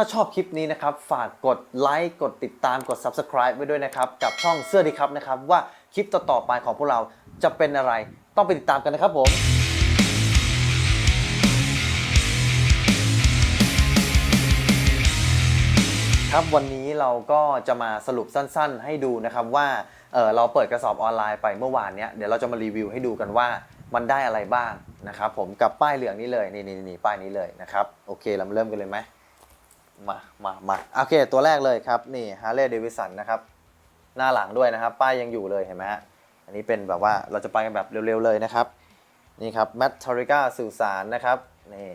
ถ้าชอบคลิปนี้นะครับ ฝากกดไลค์กดติดตามกด Subscribe ไว้ด้วยนะครับ กับช่องเสื้อดีครับนะครับ ว่าคลิปต่อๆไปของพวกเราจะเป็นอะไร ต้องไปติดตามกันนะครับผมครับวันนี้เราก็จะมาสรุปสั้นๆ ให้ดูนะครับว่าเเราเปิดกระสอบออนไลน์ไปเมื่อวานเนี้ยเดี๋ยวเราจะมารีวิวให้ดูกันว่ามันได้อะไรบ้างนะครับผมกับป้ายเหลืองนี้เลยนี่นี่นี่ป้ายนี้เลยนะครับโอเคเราเริ่มกันเลยไหม มามามาโอเค ตัวแรกเลยครับ นี่ Harley Davidson นนะครับ หน้าหลังด้วยนะครับ ป้ายยังอยู่เลยเห็นไหมฮะ อันนี้เป็นแบบว่าเราจะไปกันแบบเร็วๆเลยนะครับ นี่ครับ m a t t o r i c a สื่อสารนะครับ นี่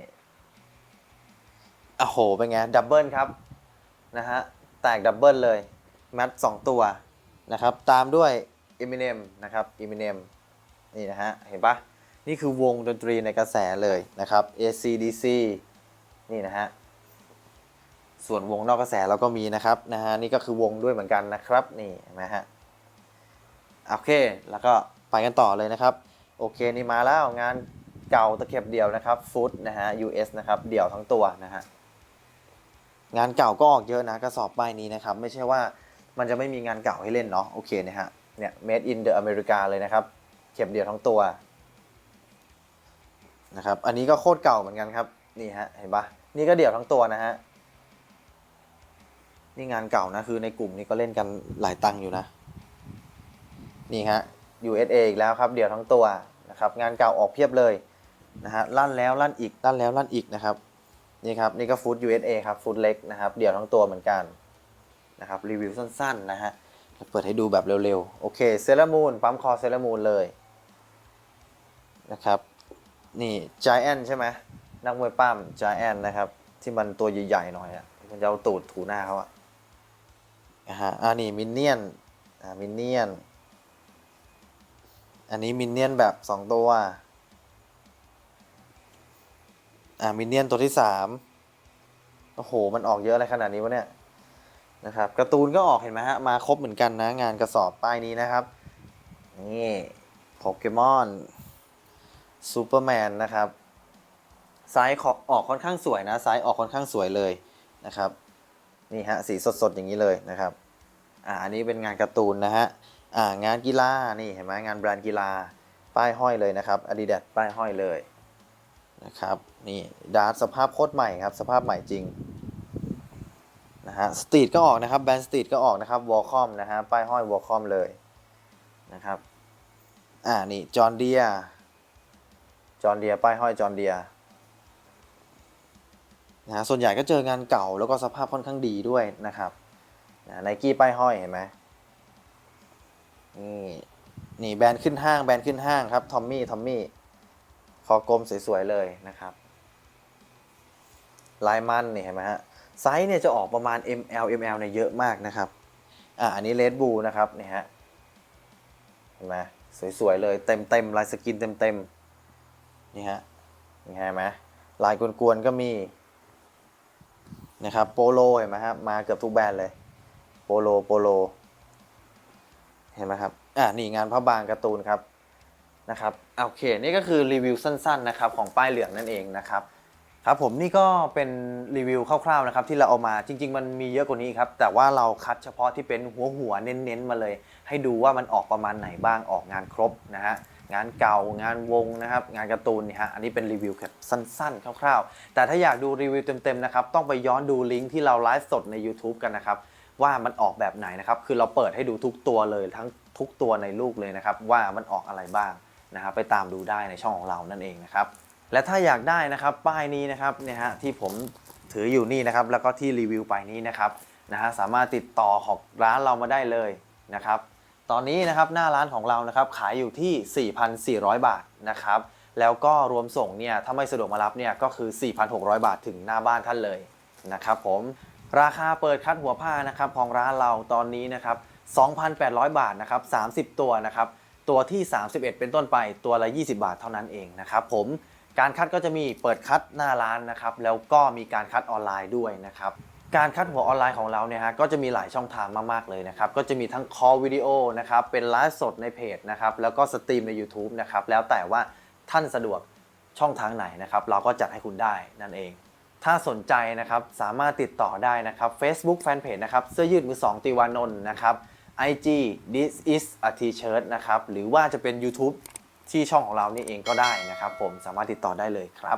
โอ้โห เป็นไง ดับเบิลครับ นะฮะ แตกดับเบิลเลยแมทสองตัวนะครับ ตามด้วย Eminem นะครับ Eminem นี่นะฮะ เห็นปะนี่คือวงดนตรีในกระแสเลยนะครับ ACDC นี่นะฮะ ส่วนวงนอกกระแสเราก็มีนะครับนะฮะนี่ก็คือวงด้วยเหมือนกันนะครับนี่เห็นไหมฮะโอเค แล้วก็ไปกันต่อเลยนะครับ โอเคนี่มาแล้วงานเก่าตะเข็บเดี่ยวนะครับฟุตนะฮะ US นะครับเดี่ยวทั้งตัวนะฮะงานเก่าก็ออกเยอะนะกระสอบป้ายนี้นะครับ ไม่ใช่ว่ามันจะไม่มีงานเก่าให้เล่นเนาะโอเคนะฮะเนี่ย made in the America เลยนะครับเข็มเดียวทั้งตัวนะครับ อันนี้ก็โคตรเก่าเหมือนกันครับ นี่ฮะ เห็นปะนี่ก็เดี่ยวทั้งตัวนะฮะ นี่งานเก่านะ คือในกลุ่มนี้ก็เล่นกันหลายตังค์อยู่นะ นี่ฮะ USA อีกแล้วครับ เดี่ยวทั้งตัวนะครับ งานเก่าออกเพียบเลยนะฮะลั่นแล้วลั่นอีกลั่นแล้วลั่นอีกนะครับ นี่ครับ นี่ก็ฟู้ด USA ครับฟู้ดเล็กนะครับ เดี่ยวทั้งตัวเหมือนกันนะครับ รีวิวสั้นๆนะฮะเปิดให้ดูแบบเร็วๆ โอเคเซรามูนปั๊มคอเซรามูนเลยนะครับ นี่ Giant ใช่ไหมนักมวยปั้ม Giant นนะครับ ที่มันตัวใหญ่ๆหน่อยอะมันจะเอาตูดถูหน้าเขาอะ นะฮะอ่านี่มินเนี่ยนอ่ามินเนี่ยนอันนี้มินเนี่ยนแบบ 2 ตัวอ่ามินเนี่ยนตัวที่สามโอ้โห มันออกเยอะอะไรขนาดนี้วะเนี่ยนะครับการ์ตูนก็ออกเห็นไหมฮะ มาครบเหมือนกันนะ งานกระสอบป้ายนี้นะครับ นี่โปเกมอนซูเปอร์แมนนะครับไซส์ออกค่อนข้างสวยนะไซส์ออกค่อนข้างสวยเลยนะครับ นี่ฮะสีสดๆอย่างนี้เลยนะครับอ่าอันนี้เป็นงานการ์ตูนนะฮะอ่างานกีฬานี่เห็นไหมงานแบรนด์กีฬาป้ายห้อยเลยนะครับ Adidas ป้ายห้อยเลยนะครับนี่ดาร์ตสภาพโคตรใหม่ครับ สภาพใหม่จริงนะฮะสตรีทก็ออกนะครับแบรนด์สตรีทก็ออกนะครับวอลคอมนะฮะป้ายห้อยวอลคอมเลยนะครับอ่านี่จอห์เดียจอห์เดียป้ายห้อยจอห์เดีย นะส่วนใหญ่ก็เจองานเก่าแล้วก็สภาพค่อนข้างดีด้วยนะครับไนกี้ป้ายห้อยเห็นไหมนี่นี่แบรนด์ขึ้นห้างแบรนด์ขึ้นห้างครับทอมมี่ทอมมี่คอกลมสวยๆเลยนะครับลายมันนี่เห็นไหมฮะไซส์เนี่ยจะออกประมาณ ML ML เนี่ยเยอะมากนะครับอ่าอันนี้เลดบูนะครับนี่ฮะเห็นไหมสวยๆเลยเต็มเต็มๆลายสกินเต็มเต็มๆนี่ฮะนี่เห็นไหมลายกวนๆก็มี นะครับโปโลเห็นไหมครับมาเกือบทุกแบรนด์เลยโปโลโปโลเห็นไหมครับอ่านี่งานผ้าบางการ์ตูนครับนะครับโอเคนี่ก็คือรีวิวสั้นๆนะครับของป้ายเหลืองนั่นเองนะครับครับผมนี่ก็เป็นรีวิวคร่าวๆนะครับที่เราเอามาจริง ๆ มันมีเยอะกว่านี้ครับแต่ว่าเราคัดเฉพาะที่เป็นหัวหัวเน้นๆมาเลย ให้ดูว่ามันออกประมาณไหนบ้างออกงานครบนะฮะ งานเก่างานวงนะครับงานการ์ตูนนี่ฮะอันนี้เป็นรีวิวแบบสั้นๆ คร่าวๆ แต่ถ้าอยากดูรีวิวเต็มๆนะครับต้องไปย้อนดูลิงก์ที่เราไลฟ์สดใน YouTube กันนะครับว่ามันออกแบบไหนนะครับคือเราเปิดให้ดูทุกตัวเลยทั้งทุกตัวในลูกเลยนะครับว่ามันออกอะไรบ้างนะครับไปตามดูได้ในช่องของเรานั่นเองนะครับและถ้าอยากได้นะครับป้ายนี้นะครับเนี่ยฮะที่ผมถืออยู่นี่นะครับแล้วก็ที่รีวิวไปนี้นะครับนะฮะสามารถติดต่อของร้านเรามาได้เลยนะครับ ตอนนี้นะครับหน้าร้านของเรานะครับขายอยู่ที่ 4,400 บาทนะครับแล้วก็รวมส่งเนี่ยถ้าไม่สะดวกมารับเนี่ยก็คือ 4,600 บาทถึงหน้าบ้านท่านเลยนะครับผมราคาเปิดคัดหัวผ้านะครับของร้านเราตอนนี้นะครับ 2,800 บาทนะครับ30 ตัวนะครับตัวที่ 31 เป็นต้นไปตัวละ 20 บาทเท่านั้นเองนะครับผมการคัดก็จะมีเปิดคัดหน้าร้านนะครับแล้วก็มีการคัดออนไลน์ด้วยนะครับ การคัดหัวออนไลน์ของเราเนี่ยฮะก็จะมีหลายช่องทางมากๆเลยนะครับก็จะมีทั้งคอวิดีโอนะครับเป็นไลฟ์สดในเพจนะครับแล้วก็สตรีมใน YouTube นะครับแล้วแต่ว่าท่านสะดวกช่องทางไหนนะครับเราก็จัดให้คุณได้นั่นเอง ถ้าสนใจนะครับสามารถติดต่อได้นะครับ Facebook Fanpage นะครับเสื้อยืดมือสองตีวานนท์นะครับ IG this is a t-shirt นะครับหรือว่าจะเป็น YouTube ที่ช่องของเรานี่เองก็ได้นะครับ ผมสามารถติดต่อได้เลยครับ